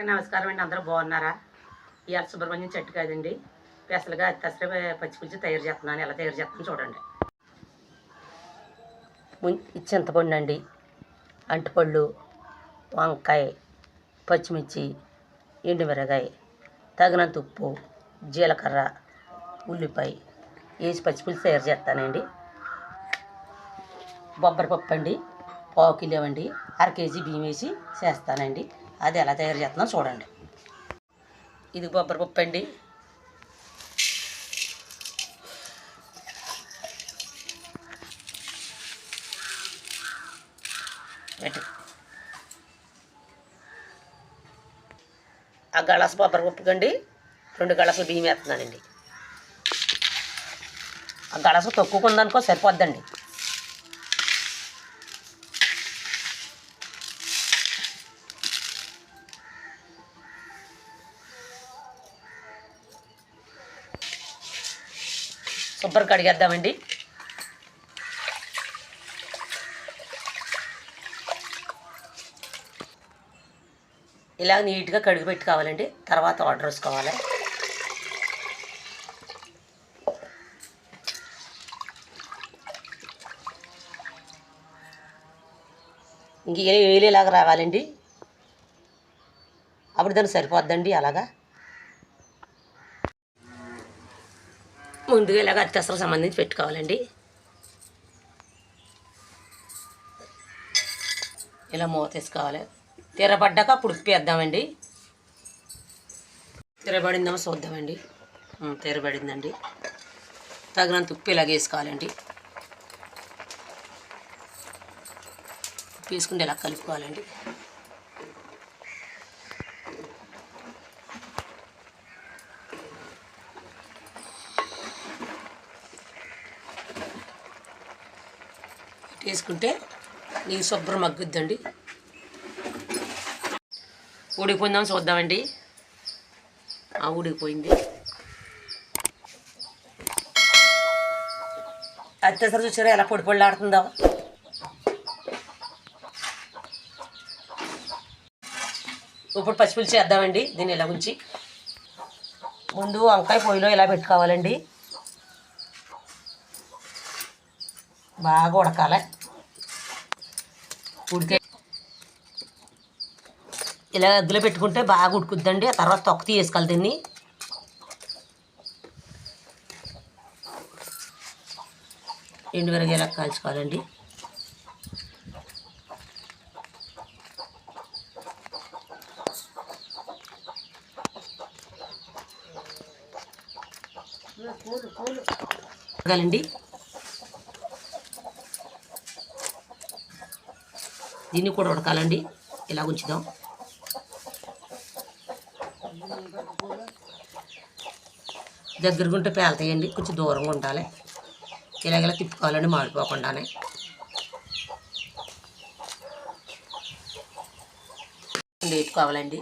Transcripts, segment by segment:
అందరికీ నమస్కారం అండి. అందరూ బాగున్నారా? ఇవాళ సుబ్రహ్మణ్యం చెట్టు కాదండి. పెసలుగా అత్తసరి పచ్చిపులుసు తయారు చేస్తున్నాను. ఎలా తయారు చేస్తాను చూడండి. చింతపండు అండి అంటిపళ్ళు వంకాయ పచ్చిమిర్చి ఎండుమిరగాయ తగినంత ఉప్పు జీలకర్ర ఉల్లిపాయ వేసి పచ్చిపులుసు తయారు చేస్తానండి. బొబ్బరి పప్పు అండి పావు కిలో అండి అర కేజీ బియ్యం వేసి చేస్తానండి. అది ఎలా తయారు చేస్తున్నా చూడండి. ఇది బొబ్బరి పప్పు అండి. పెట్టు. ఆ గళాసు బొబ్బరి పప్పుకండి రెండు గళాసులు బియ్యం వేస్తున్నానండి. ఆ గళాసు తక్కువ ఉందనుకో సరిపోద్దండి. శుభ్రం కడిగేద్దామండి ఇలా నీట్గా కడిగి పెట్టుకోవాలండి తర్వాత ఆర్డర్ వేసుకోవాలి ఇంక వేలేలాగా రావాలండి అప్పుడు దాన్ని సరిపోద్దండి అలాగా ముందుగా ఇలాగ అత్యవసరం సంబంధించి పెట్టుకోవాలండి. ఇలా మూత వేసుకోవాలి తీరబడ్డాక అప్పుడు ఉప్పు వేద్దామండి. తీరబడిందేమో చూద్దామండి. ఉమ్, తీరబడిందండి తగినంత ఉప్పు ఇలాగ వేసుకోవాలండి. ఉప్పు వేసుకుంటే ఇలా కలుపుకోవాలండి. వేసుకుంటే నీకు శుభ్రం మగ్గుద్దండి. ఉడికిపోయిందాం చూద్దామండి. ఆ ఉడికిపోయింది అత్యవసరం చూసారా ఎలా పొడి పొడిలాడుతుందో ఇప్పుడు పచ్చిపులుసు చేద్దామండి దీన్ని ఇలా ఉంచి. ముందు వంకాయ పొయ్యిలో ఇలా పెట్టుకోవాలండి. బాగా ఉడకాలి. ఉడికే ఇలా అద్దులో పెట్టుకుంటే బాగా ఉడుకుద్దండి. ఆ తర్వాత తొక్క తీసుకోవాలి దీన్ని. ఎండు వరకు ఇలా కాల్చుకోవాలండి. ఉడకాలండి దీన్ని కూడా ఉడకాలండి. ఇలా ఉంచుదాం. దగ్గరగా ఉంటే పేలుతాయండి. కొంచెం దూరంగా ఉండాలి. ఇలాగలా తిప్పుకోవాలండి మాడిపోకుండానే. వేపుకోవాలండి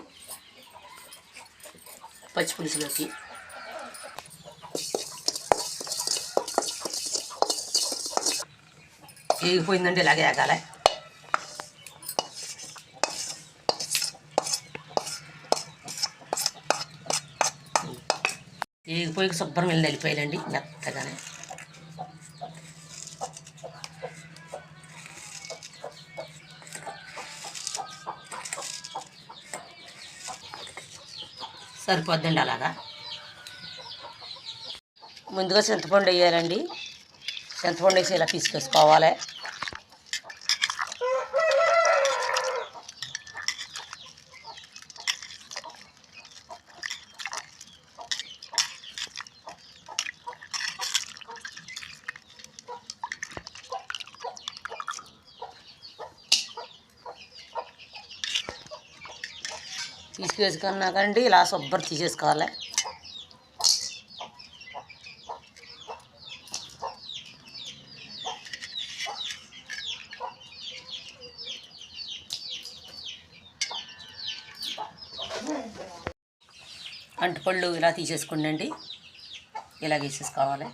పచ్చిపులుసులోకి వేగిపోయిందండి ఇలాగే వేగాలి వేగిపోయి శుభ్రం వెళ్ళి వెళ్ళిపోయాలండి మెత్తగానే. సరిపోద్దండి అలాగా. ముందుగా చింతపండు వేయాలండి. చింతపండు వేసి ఇలా తీసుకొచ్చుకోవాలి. తీసుకేసుకున్నాకండి ఇలా శుభ్రం తీసేసుకోవాలి. అంటుపళ్ళు ఇలా తీసేసుకోండి ఇలా వేసేసుకోవాలి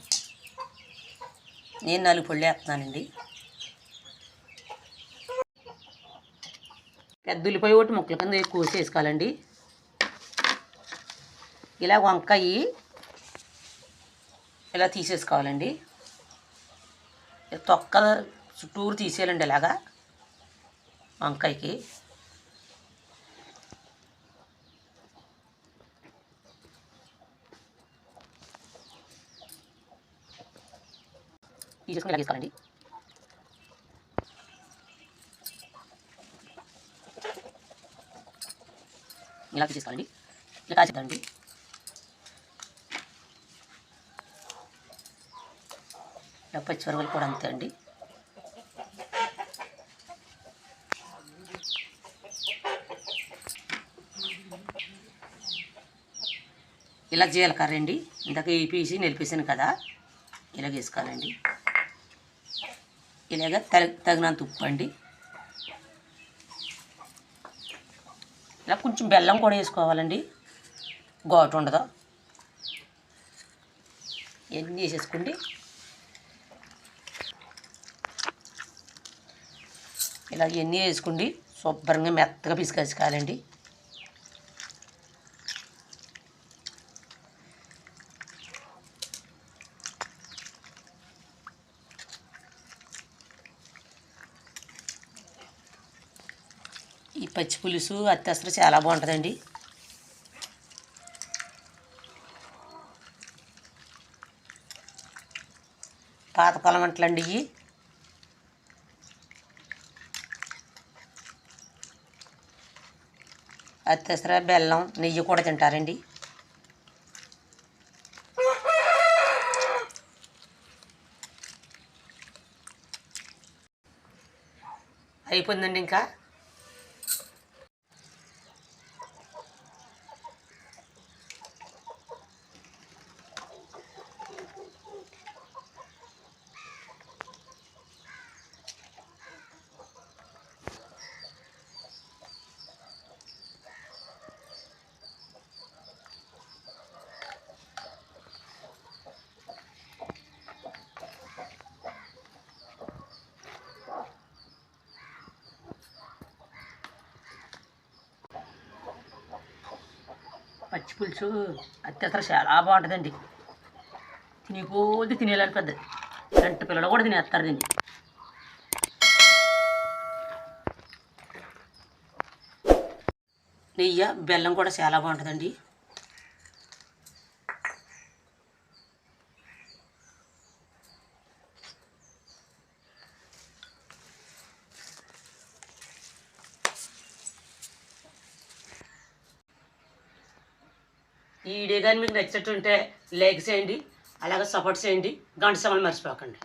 నేను నాలుగు పళ్ళు వేస్తున్నానండి. పెద్ద ఉల్లిపాయ ఒకటి ముక్కల కింద కోసి వేసుకోవాలండి. ఇలా వంకాయ ఇలా తీసేసుకోవాలండి. తొక్క చుట్టూరు తీసేయాలండి ఇలాగా వంకాయకి. తీసేసుకుని ఇలా తీసుకోవాలండి ఇలా తీసుకోండి ఇలా కాసేద్దామండి డెబ్బై పచ్చిమిరపకాయలు కూడా అంతే అండి. ఇలా జీలకర్ర అండి. ఇందాక వేపేసి నిలిపేసాను కదా. ఇలా వేసుకోవాలండి. ఇలాగ తగినంత ఉప్పు అండి. ఇలా కొంచెం బెల్లం కూడా వేసుకోవాలండి. ఘాటు ఉండదు? ఇవన్నీ వేసేసుకోండి. ఇలా ఇవన్నీ వేసుకోండి. శుభ్రంగా మెత్తగా పిసికేసుకోవాలండి పచ్చి పులుసు అత్యసరు చాలా బాగుంటుందండి. పాతకాలం అంటలండి ఇవి అత్యవసర బెల్లం నెయ్యి కూడా తింటారండి. అయిపోయిందండి ఇంకా. పచ్చి పులుసు అత్యవసర చాలా బాగుంటుందండి. తినిపోతే తినేలాంటి పెద్ద రెంట పిల్లలు కూడా తినేస్తారు దీన్ని. నెయ్యి బెల్లం కూడా చాలా బాగుంటుందండి. ఈ వీడియో కానీ మీకు నచ్చినట్టుంటే లైక్ చేయండి అలాగే సపోర్ట్ చేయండి. గంట సమయం మర్చిపోకండి.